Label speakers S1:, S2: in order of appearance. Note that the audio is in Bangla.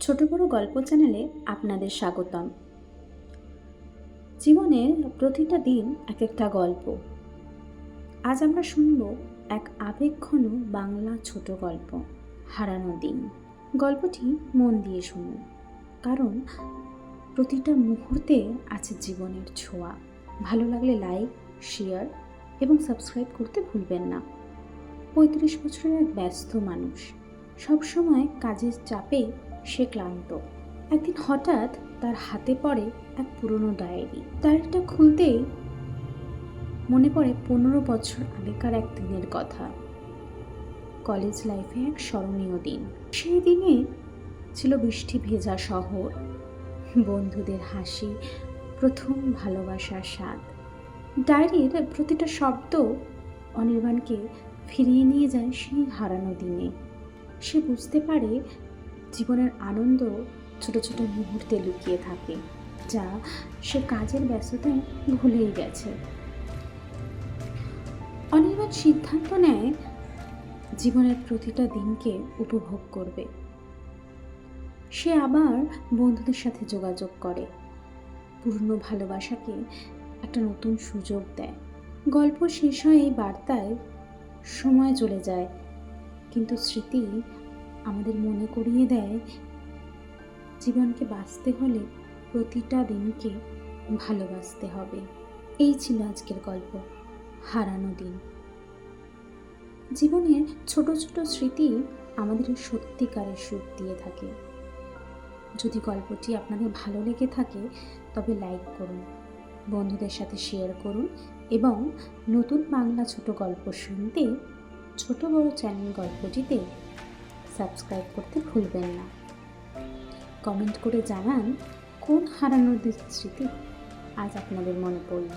S1: ছোট বড় গল্প চ্যানেলে আপনাদের স্বাগতম। জীবনের প্রতিটা দিন এক একটা গল্প। আজ আমরা শুনব এক আবেগঘন বাংলা ছোট গল্প, হারানো দিন। গল্পটি মন দিয়ে শুনুন, কারণ প্রতিটা মুহূর্তে আছে জীবনের ছোঁয়া। ভালো লাগলে লাইক, শেয়ার এবং সাবস্ক্রাইব করতে ভুলবেন না। পঁয়ত্রিশ বছরের এক ব্যস্ত মানুষ, সবসময় কাজের চাপে সে ক্লান্ত। একদিন হঠাৎ তার হাতে পড়ে এক পুরনো ডায়েরি। ডায়েরিটা খুলতেই মনে পড়ে পনেরো বছর আগেকার এক দিনের কথা। কলেজ লাইফে এক স্মরণীয় দিন। সেই দিনে ছিল বৃষ্টি ভেজা শহর। বন্ধুদের হাসি, প্রথম ভালোবাসার স্বাদ। ডায়েরির প্রতিটা শব্দ অনির্বাণকে ফিরিয়ে নিয়ে যায় সেই হারানো দিনে। সে বুঝতে পারে জীবনের আনন্দ ছোট ছোট মুহূর্তে লুকিয়ে থাকে, যা সে কাজের ব্যস্ততায় ভুলেই গেছে। অনির্বাণ সিদ্ধান্ত নেয়, জীবনের প্রতিটা দিনকে উপভোগ করবে। সে আবার বন্ধুদের সাথে যোগাযোগ করে। পুরনো ভালোবাসাকে একটা নতুন সুযোগ দেয়। গল্প শেষ হয় এই বার্তায় সময় চলে যায়, কিন্তু স্মৃতি আমাদের মনে করিয়ে দেয়, জীবনকে বাঁচতে হলে প্রতিটা দিনকে ভালোবাসতে হবে। এই ছিল আজকের গল্প, হারানো দিন। জীবনের ছোট ছোট স্মৃতি আমাদের সত্যিকারের সুখ দিয়ে থাকে। যদি গল্পটি আপনাদের ভালো লেগে থাকে, তবে লাইক করুন, বন্ধুদের সাথে শেয়ার করুন এবং নতুন বাংলা ছোট গল্প শুনতে ছোট বড় চ্যানেল গল্পটিতে সাবস্ক্রাইব করতে ভুলবেন না। কমেন্ট করে জানান কোন হারানোর স্মৃতি আজ আপনাদের মনে পড়ল?